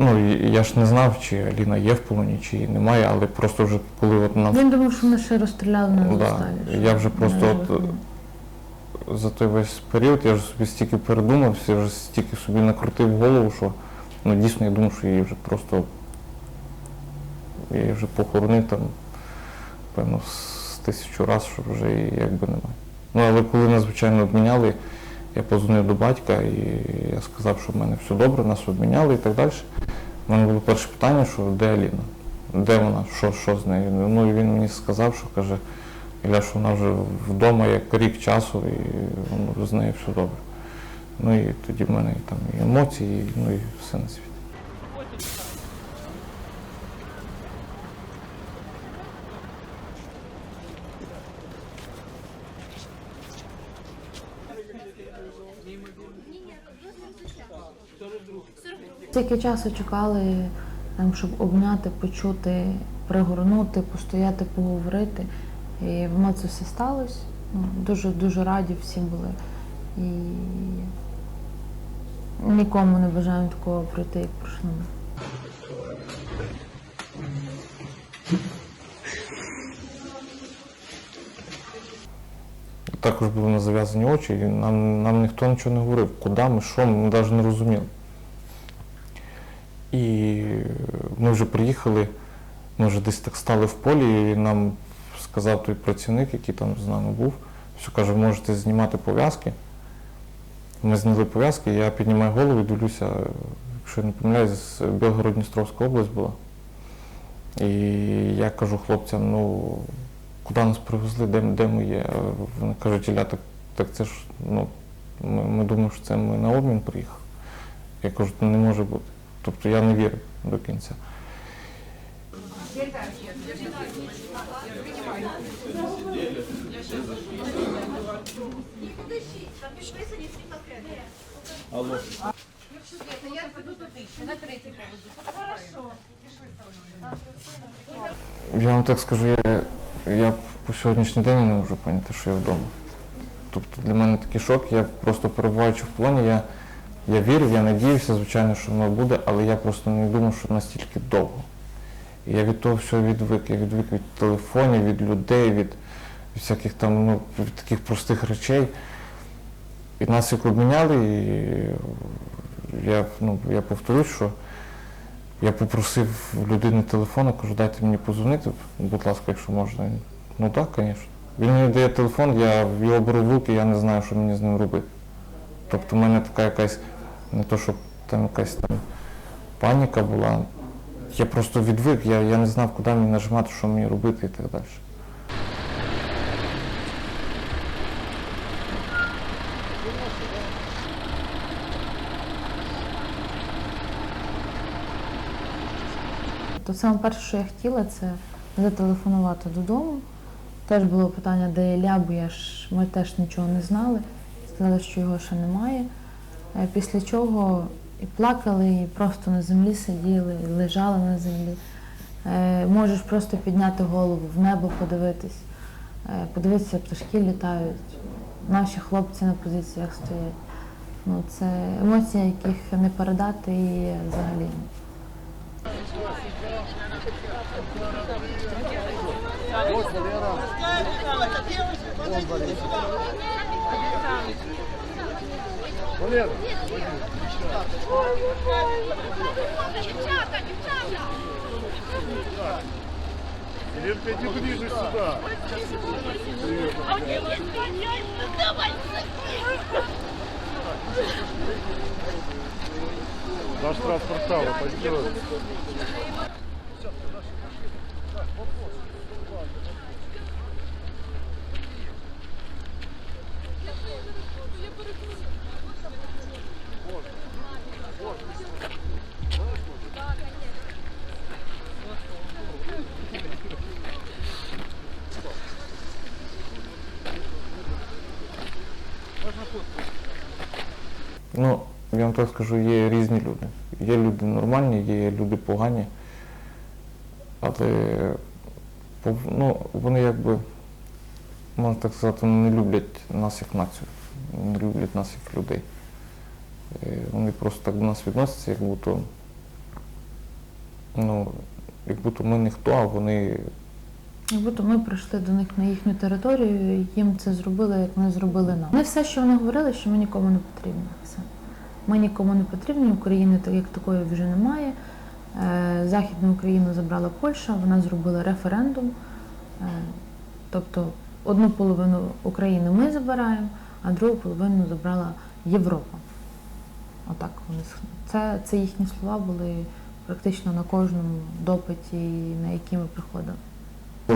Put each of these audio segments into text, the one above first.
Ну, і я ж не знав, чи Аліна є в полоні, чи її немає, але просто вже коли от нам Він думав, що ми ще розстріляли на Да, я вже просто от, за той весь період я вже собі стільки передумався, вже стільки собі накрутив голову, що ну, дійсно я думав, що її вже просто я її вже похоронив там, певно, з тисячу разів, що вже її якби немає. Ну, але коли нас, звичайно, обміняли, я позвонив до батька і я сказав, що в мене все добре, нас обміняли і так далі. У мене було перше питання, що де Аліна? Де вона? Що, що з нею? Ну і він мені сказав, що каже, Іля, що вона вже вдома як рік часу і ну, з нею все добре. Ну і тоді в мене і там і емоції, і, ну і все на світі. Стільки часу чекали, щоб обняти, почути, пригорнути, постояти, поговорити. І воно це все сталося. Ну, дуже дуже раді всі були. І нікому не бажаємо такого пройти, як пройшли. Також були на зав'язані очі, і нам, нам ніхто нічого не говорив, куди ми, що, ми навіть не розуміли. І ми вже приїхали, ми вже десь так стали в полі, і нам сказав той працівник, який там з нами був, що каже, можете знімати пов'язки. Ми зняли пов'язки, я піднімаю голову і дивлюся, якщо я не помиляюсь, Білгород-Дністровська область була. І я кажу хлопцям, ну куди нас привезли, де, де ми є. Вони кажуть, Ілля, так, так це ж, ну, ми, ми думаємо, що це ми на обмін приїхали. Я кажу, «Ну, не може бути. Тобто я не вірив до кінця. Я вам так скажу, я, я по сьогоднішній день не можу поняти, що я вдома. Тобто для мене такий шок, я просто перебуваючи в полоні, я, я вірив, я надіявся, звичайно, що воно буде, але я просто не думав, що настільки довго. Я від того всього відвик. Я відвик від телефонів, від людей, від, всяких там ну, від таких простих речей. І нас як обміняли, і я, ну, я повторюсь, що я попросив людини телефон, кажу, дайте мені позвонити, будь ласка, якщо можна. Ну так, звісно. Він мені дає телефон, я його беру в руки, я не знаю, що мені з ним робити. Тобто в мене така якась, не то, щоб там якась там паніка була. Я просто відвик, я, я не знав, куди мені нажимати, що мені робити і так далі. То саме перше, що я хотіла, це зателефонувати додому. Теж було питання, де Ілля, бо я ж, ми теж нічого не знали. Сказали, що його ще немає. Е, Після чого і плакали, і просто на землі сиділи, і лежали на землі. Е, Можеш просто підняти голову, в небо подивитись, е, подивитися, пташки літають, наші хлопці на позиціях стоять. Ну, це емоції, яких не передати і взагалі. Валера. Дівчата, дівчата. Ленка, иди ближе сюда. Наш транспортал, пойдем. Я перекрою. Я вам так скажу, є різні люди. Є люди нормальні, є люди погані. Але ну, вони якби, можна так сказати, не люблять нас як націю, не люблять нас як людей. Е, Вони просто так до нас відносяться, як будто, ну, як будто ми ніхто, а вони Як будто ми прийшли до них на їхню територію, їм це зробили, як вони зробили нам. Вони все, що вони говорили, що ми нікому не потрібні. Все. Ми нікому не потрібні, України так як такої вже немає. Е, Західну Україну забрала Польща, вона зробила референдум. Е, Тобто одну половину України ми забираємо, а другу половину забрала Європа. Отак вони це, це їхні слова були практично на кожному допиті, на який ми приходили.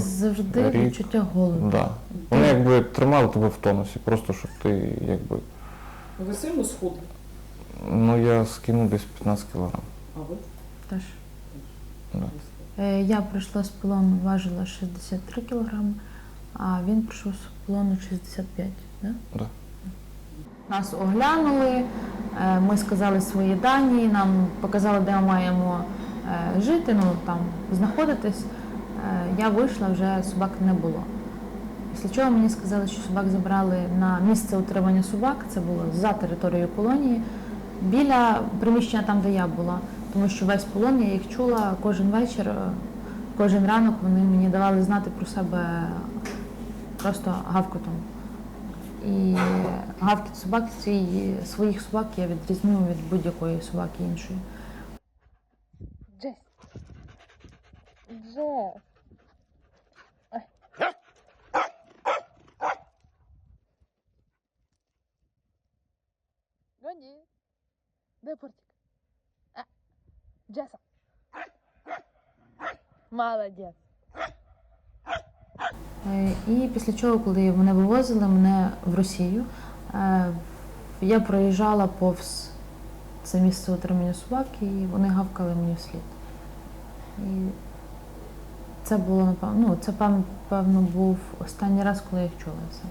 Завжди Рік. відчуття голоду. Да. Вони якби тримали тебе в тонусі, просто щоб ти якби. Ви сильно схудли? Ну я скинув десь 15 кілограм. А ви? Теж. Да. Е, Я прийшла з полону, важила 63 кілограми, а він прийшов з полону 65. Да? Да. Нас оглянули, е, ми сказали свої дані, нам показали, де ми маємо е, жити, ну там знаходитись. Е, Я вийшла, вже собак не було. Після чого мені сказали, що собак забрали на місце утримання собак, це було за територією колонії, біля приміщення там, де я була. Тому що весь полон я їх чула кожен вечір, е, кожен ранок вони мені давали знати про себе просто гавкотом. І гавкіт собак свій, своїх собак я відрізню від будь-якої собаки іншої. Джес. Джес. Гони. Де портик? А. Джеса. Молодець. Е, І після чого, коли мене вивозили мене в Росію, е, я проїжджала повз це місце утримання собак, і вони гавкали мені вслід. І це було напевно, ну, це певно був останній раз, коли я їх чула все.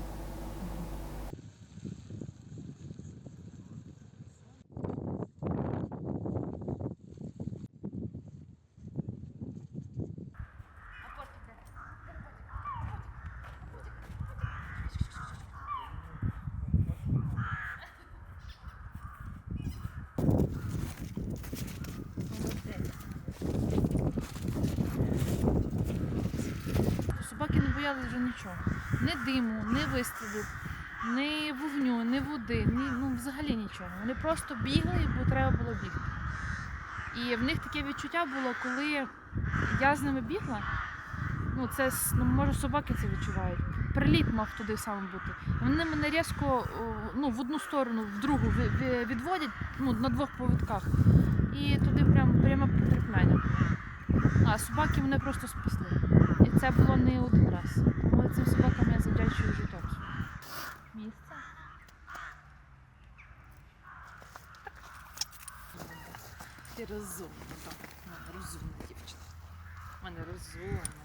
Собаки не боялись вже нічого. Ні диму, ні вистрілів, ні вогню, ні води, ні, ну взагалі нічого. Вони просто бігли, бо треба було бігти. І в них таке відчуття було, коли я з ними бігла. Ну, це ну, може собаки це відчувають. Приліт мав туди саме бути. Вони мене різко ну, в одну сторону, в другу відводять ну, на двох повідках. І туди прям прямо потрапляння. А собаки мене просто спасли. І це було не один раз. Тому цим собакам я завдячую життям. своїм. Місце. Ти розумна, так. У мене розумна дівчина. У мене розумна.